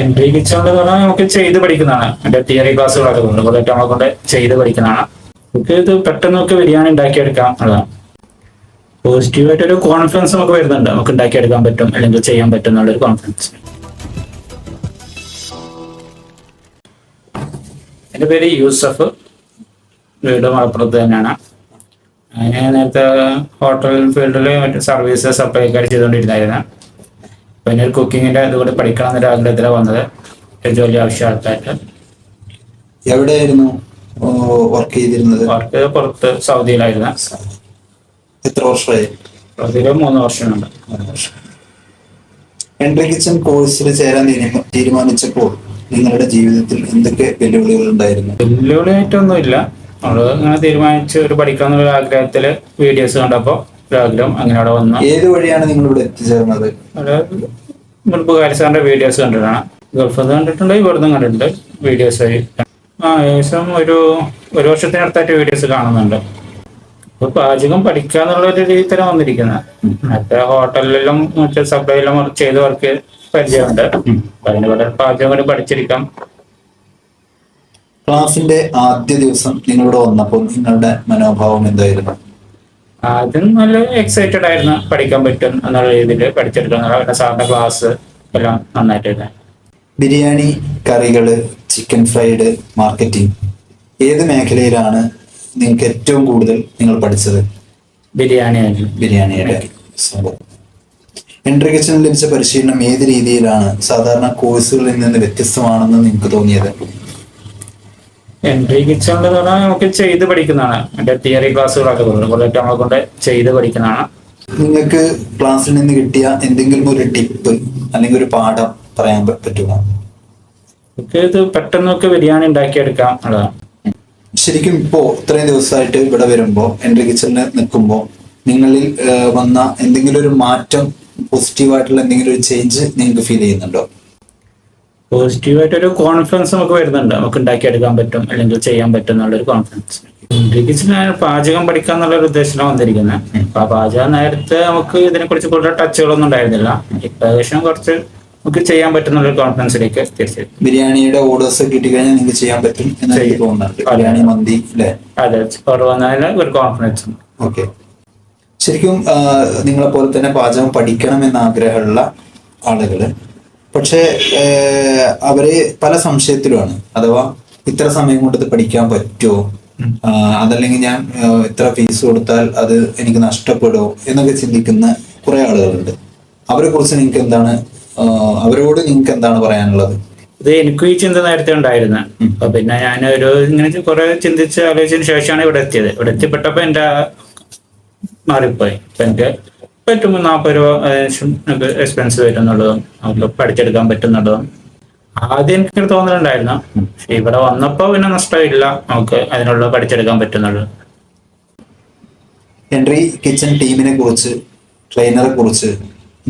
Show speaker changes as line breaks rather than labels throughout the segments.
Entry kitchen എന്ന് പറഞ്ഞാൽ നമുക്ക് ചെയ്ത് പഠിക്കുന്നതാണ്. എന്റെ തിയറി ക്ലാസ്സുകളൊക്കെ പോലെ നമ്മളെ കൊണ്ട് ചെയ്ത് പഠിക്കുന്നതാണ്. നമുക്ക് ഇത് പെട്ടെന്ന് നമുക്ക് ബിരിയാണി ഉണ്ടാക്കിയെടുക്കാം അതാണ് പോസിറ്റീവായിട്ട് ഒരു കോൺഫിഡൻസ് നമുക്ക് വരുന്നുണ്ട്. നമുക്ക് ഉണ്ടാക്കിയെടുക്കാൻ പറ്റും അല്ലെങ്കിൽ ചെയ്യാൻ പറ്റും എന്നുള്ളൊരു കോൺഫിഡൻസ് എന്റെ പേര് യൂസഫ്. വീട് മലപ്പുറത്ത് തന്നെയാണ്. ഞാൻ നേരത്തെ ഹോട്ടൽ ഫീൽഡിൽ മറ്റു സർവീസ് സപ്ലൈ ഒക്കെ ചെയ്തുകൊണ്ടിരുന്നായിരുന്നു. പിന്നെ ഒരു കുക്കിങ്ങിന്റെ ഇതുകൂടി പഠിക്കണം എന്നൊരു ആഗ്രഹത്തിലാണ് വന്നത്. ജോലി ആവശ്യമായിട്ട്
എവിടെയായിരുന്നു വർക്ക് ചെയ്തിരുന്നത്?
വർക്ക് പുറത്ത് സൗദിയിലായിരുന്നു.
എത്ര വർഷമായി?
സൗദിയിൽ മൂന്ന് വർഷമുണ്ട്.
എൻട്രി കിച്ചൺ കോഴ്സിൽ ചേരാൻ തീരുമാനിച്ചപ്പോൾ നിങ്ങളുടെ ജീവിതത്തിൽ എന്തൊക്കെ വെല്ലുവിളികൾ ഉണ്ടായിരുന്നു?
വെല്ലുവിളിയായിട്ടൊന്നും ഇല്ല നമ്മൾ ഇങ്ങനെ തീരുമാനിച്ച് ഒരു പഠിക്കണം എന്നൊരു ആഗ്രഹത്തിൽ വീഡിയോസ് കണ്ടപ്പോ ഒരു ആഗ്രഹം അങ്ങനെ അവിടെ വന്നു.
ഏത് വഴിയാണ് നിങ്ങൾ ഇവിടെ എത്തിച്ചേർന്നത്
മുൻപ് കാലിസാറിന്റെ വീഡിയോസ് കണ്ടിട്ടാണ്. ഗൾഫ് കണ്ടിട്ടുണ്ട് ഇവിടുന്ന് കണ്ടിട്ടുണ്ട് വീഡിയോസ് ആ ഏകദേശം ഒരു ഒരു വർഷത്തിനടുത്തായിട്ട് വീഡിയോസ് കാണുന്നുണ്ട്. ഇപ്പൊ പാചകം പഠിക്കാന്നുള്ള ഒരു രീതി തന്നെ വന്നിരിക്കുന്നത്. മറ്റേ ഹോട്ടലിലും മറ്റേ സപ്ലൈയിലും ചെയ്ത് വർക്ക് പരിചയമുണ്ട്. അപ്പൊ അതിന് വളരെ പാചകം കൂടി പഠിച്ചിരിക്കാം.
ക്ലാസിന്റെ ആദ്യ ദിവസം നിങ്ങളിവിടെ വന്നപ്പോൾ നിങ്ങളുടെ മനോഭാവം എന്തായിരുന്നു?
ആദ്യം നല്ല എക്സൈറ്റഡ് ആയിരുന്നു പഠിക്കാൻ പറ്റും എന്നുള്ള രീതിയിൽ പഠിച്ചെടുക്കാൻ അവരുടെ സാറിന്റെ ക്ലാസ് എല്ലാം നന്നായിട്ടായിരുന്നു
ബിരിയാണി കറികൾ ചിക്കൻ ഫ്രൈഡ് മാർക്കറ്റിംഗ് ഏത് മേഖലയിലാണ് നിങ്ങൾക്ക് ഏറ്റവും കൂടുതൽ നിങ്ങൾ പഠിച്ചത്?
ബിരിയാണി ബിരിയാണി
ബിരിയാണിയുടെ കിച്ചണിൽ ലഭിച്ച പരിശീലനം ഏത് രീതിയിലാണ്? സാധാരണ കോഴ്സുകളിൽ നിന്ന് വ്യത്യസ്തമാണെന്ന് നിങ്ങൾക്ക് തോന്നിയത്?
എൻട്രി കിച്ചൺ എന്ന് പറഞ്ഞാൽ നമുക്ക് ചെയ്ത് പഠിക്കുന്നതാണ്. എന്റെ തിയറി ക്ലാസ്സുകളൊക്കെ ഉണ്ട് കുറേ നമ്മളെ കൊണ്ട് ചെയ്ത് പഠിക്കുന്നതാണ്.
നിങ്ങൾക്ക് ക്ലാസ്സിൽ നിന്ന് കിട്ടിയ എന്തെങ്കിലും ഒരു ടിപ്പ് അല്ലെങ്കിൽ ഒരു പാഠം പറയാൻ പറ്റുമോ?
നമുക്ക് ഇത് പെട്ടെന്ന് നമുക്ക് ബിരിയാണി ഉണ്ടാക്കിയെടുക്കാം അതാണ്
ശരിക്കും ഇപ്പോ ഇത്രയും ദിവസമായിട്ട് ഇവിടെ വരുമ്പോ എൻട്രി കിച്ചണിൽ നിൽക്കുമ്പോൾ നിങ്ങളിൽ വന്ന എന്തെങ്കിലും ഒരു മാറ്റം പോസിറ്റീവായിട്ടുള്ള എന്തെങ്കിലും ഒരു ചേഞ്ച് നിങ്ങൾക്ക് ഫീൽ ചെയ്യുന്നുണ്ടോ?
പോസിറ്റീവായിട്ട് ഒരു കോൺഫിഡൻസ് നമുക്ക് വരുന്നുണ്ട്. നമുക്ക് ഉണ്ടാക്കിയെടുക്കാൻ പറ്റും അല്ലെങ്കിൽ ചെയ്യാൻ പറ്റും എന്നുള്ളൊരു കോൺഫിഡൻസ് എൻട്രി കിച്ചൺ പാചകം പഠിക്കുക എന്നുള്ള ഒരു ഉദ്ദേശമാണ് വന്നിരിക്കുന്നത് അപ്പൊ ആ പാചകം നേരത്തെ നമുക്ക് ഇതിനെ കുറിച്ച് കൂടുതൽ ടച്ചുകളൊന്നും ഉണ്ടായിരുന്നില്ല. ഇപ്പൊ ഏകദേശം കുറച്ച് നമുക്ക് ചെയ്യാൻ പറ്റുന്ന ഒരു കോൺഫിഡൻസിലേക്ക് തിരിച്ചു.
ബിരിയാണിയുടെ ഓർഡേഴ്സ് കിട്ടിക്കഴിഞ്ഞാൽ നിങ്ങൾക്ക് ചെയ്യാൻ പറ്റും എന്ന് എനിക്ക് തോന്നുന്നുണ്ട് ബിരിയാണി മന്തി അല്ലേ?
അതെ വന്നതിന് ഒരു കോൺഫിഡൻസ് ഉണ്ട്
ഓക്കെ. ശരിക്കും നിങ്ങളെ പോലെ തന്നെ പാചകം പഠിക്കണമെന്ന് ആഗ്രഹമുള്ള ആളുകൾ പക്ഷേ അവർ പല സംശയത്തിലുമാണ്. അഥവാ ഇത്ര സമയം കൊണ്ട് ഇത് പഠിക്കാൻ പറ്റുമോ? അതല്ലെങ്കിൽ ഞാൻ ഇത്ര ഫീസ് കൊടുത്താൽ അത് എനിക്ക് നഷ്ടപ്പെടുമോ എന്നൊക്കെ ചിന്തിക്കുന്ന കുറെ ആളുകളുണ്ട്. അവരെ കുറിച്ച് നിങ്ങൾക്ക് എന്താണ് അവരോട് നിങ്ങൾക്ക് എന്താണ് പറയാനുള്ളത്?
ഇത് എനിക്കും ഈ ചിന്ത നേരത്തെ ഉണ്ടായിരുന്നു. അപ്പൊ പിന്നെ ഞാൻ ഒരു ഇങ്ങനെ കുറെ ചിന്തിച്ച് ആലോചിച്ചതിന് ശേഷമാണ് ഇവിടെ എത്തിയത്. ഇവിടെ എത്തിപ്പെട്ടപ്പോ എന്റെ മാറിപ്പോയി. അപ്പൊ എനിക്ക് പറ്റും നാൽപ്പത് രൂപ എക്സ്പെൻസ് വരുന്നുള്ളതും നമുക്ക് പഠിച്ചെടുക്കാൻ പറ്റുന്നുള്ളതും. ആദ്യം എനിക്ക് തോന്നലുണ്ടായിരുന്നു പക്ഷെ ഇവിടെ വന്നപ്പോ പിന്നെ നഷ്ടമില്ല. നമുക്ക് അതിനുള്ള പഠിച്ചെടുക്കാൻ പറ്റുന്നുള്ളൂ.
ഹെൻറി കിച്ചൺ ടീമിനെ കുറിച്ച് ട്രെയിനറെ കുറിച്ച്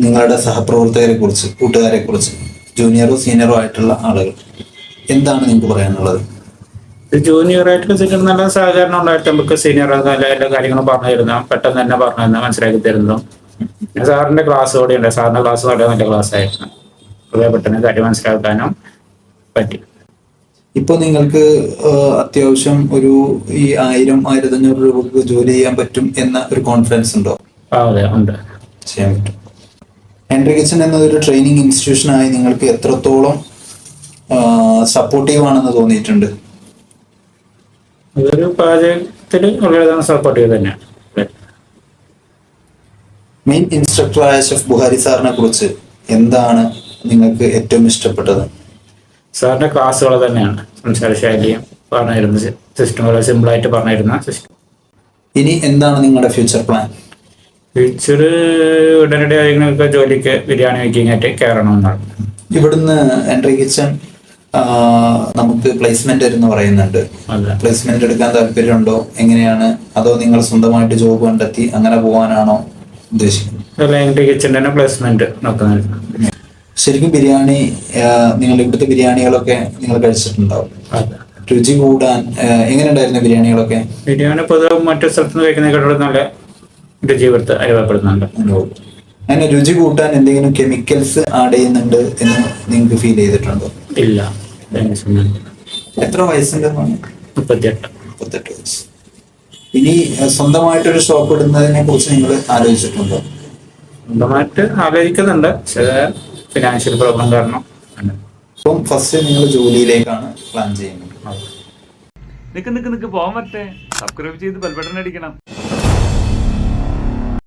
നിങ്ങളുടെ സഹപ്രവർത്തകരെ കുറിച്ച് കൂട്ടുകാരെ കുറിച്ച് ജൂനിയറോ സീനിയറോ ആയിട്ടുള്ള ആളുകൾ എന്താണ് നിങ്ങൾക്ക് പറയാനുള്ളത്?
ആയിട്ട് വെച്ചിട്ട് നല്ല സഹകരണം ഉണ്ടായിട്ട് നമുക്ക് സീനിയർ നല്ല എല്ലാ കാര്യങ്ങളും പറഞ്ഞു തരുന്ന പെട്ടെന്ന് തന്നെ പറഞ്ഞു തന്നെ മനസ്സിലാക്കി തരുന്നു പിന്നെ സാറിന്റെ ക്ലാസ് കൂടെ ഉണ്ട് സാറിന്റെ ക്ലാസ് വളരെ നല്ല ക്ലാസ് ആയിരുന്നു. വളരെ പെട്ടെന്ന് കാര്യം മനസ്സിലാക്കാനും പറ്റി.
ഇപ്പോൾ നിങ്ങൾക്ക് അത്യാവശ്യം ഒരു ഈ ആയിരം ആയിരത്തി അഞ്ഞൂറ് രൂപക്ക് ജോലി ചെയ്യാൻ പറ്റും എന്ന ഒരു കോൺഫിഡൻസ് ഉണ്ടോ?
അതെ ഉണ്ട്.
ചെയ്യാൻ പറ്റും. എൻട്രി കിച്ചൺ എന്നതൊരു ട്രെയിനിങ് ഇൻസ്റ്റിറ്റ്യൂഷനായി നിങ്ങൾക്ക് എത്രത്തോളം സപ്പോർട്ടീവ് ആണെന്ന് തോന്നിയിട്ടുണ്ട്?
അതൊരു പാചകത്തിൽ വളരെയധികം സപ്പോർട്ടീവ് തന്നെയാണ്
മെയിൻ ഇൻസ്ട്രക്ടറായ ഷെഫ് ബുഹാരി സാറിനെ കുറിച്ച് എന്താണ് നിങ്ങൾക്ക് ഏറ്റവും ഇഷ്ടപ്പെട്ടത്?
സാറിന്റെ ക്ലാസ്സുകൾ തന്നെയാണ്. സംസാര ശൈലിയും പറഞ്ഞിരുന്ന സിസ്റ്റം വളരെ സിമ്പിളായിട്ട് പറഞ്ഞിരുന്ന സിസ്റ്റം
ഇനി എന്താണ് നിങ്ങളുടെ ഫ്യൂച്ചർ പ്ലാൻ
ഫ്യൂച്ചർ ഉടനടി ആയിരിക്കും ജോലിക്ക് ബിരിയാണി മേക്കിംഗ് ആയിട്ട് കയറണമെന്നാണ്
ഇവിടുന്ന് എൻട്രി കിച്ചൺ നമുക്ക് പ്ലേസ്മെന്റ് എന്ന് പറയുന്നുണ്ട്. പ്ലേസ്മെന്റ് എടുക്കാൻ താല്പര്യമുണ്ടോ? എങ്ങനെയാണ്? അതോ നിങ്ങൾ സ്വന്തമായിട്ട് ജോബ് കണ്ടെത്തി അങ്ങനെ പോകാനാണോ ഉദ്ദേശിക്കുന്നത്
അല്ലെങ്കിൽ കിച്ചന്റെ തന്നെ പ്ലേസ്മെന്റ് നോക്കുന്നത്
ശരിക്കും ബിരിയാണി നിങ്ങൾ ഇവിടുത്തെ ബിരിയാണികളൊക്കെ നിങ്ങൾ കഴിച്ചിട്ടുണ്ടാവും. രുചി കൂടാൻ എങ്ങനെ എങ്ങനെയുണ്ടായിരുന്നു ബിരിയാണികളൊക്കെ?
ബിരിയാണി പൊതുവെ മറ്റു സ്ഥലത്ത് നിന്ന് നല്ല രുചി കൊടുത്ത് അനുഭവപ്പെടുന്നുണ്ട്.
അങ്ങനെ രുചി കൂട്ടാൻ എന്തെങ്കിലും കെമിക്കൽസ് ആഡ് ചെയ്യുന്നുണ്ട് എന്ന് നിങ്ങൾക്ക് ഫീൽ ചെയ്തിട്ടുണ്ടോ?
ഇല്ല.
എത്ര വയസ്സുണ്ടെന്നാണ്
മുപ്പത്തിയെട്ട്.
മുപ്പത്തെട്ട് വയസ്സ്. ഇനി സ്വന്തമായിട്ടൊരു ഷോപ്പ് ഇടുന്നതിനെ കുറിച്ച് നിങ്ങൾ ആലോചിച്ചിട്ടുണ്ടോ
സ്വന്തമായിട്ട് ആലോചിക്കുന്നുണ്ട് ചില ഫിനാൻഷ്യൽ പ്രോബ്ലം കാരണം.
അപ്പം ഫസ്റ്റ് നിങ്ങൾ ജോലിയിലേക്കാണ് പ്ലാൻ ചെയ്യുന്നത്.
നിക്ക് നിക്ക് നിക്ക് പോകാൻ പറ്റേ സബ്സ്ക്രൈബ് ചെയ്ത് ബെൽബട്ടൺ അടിക്കണം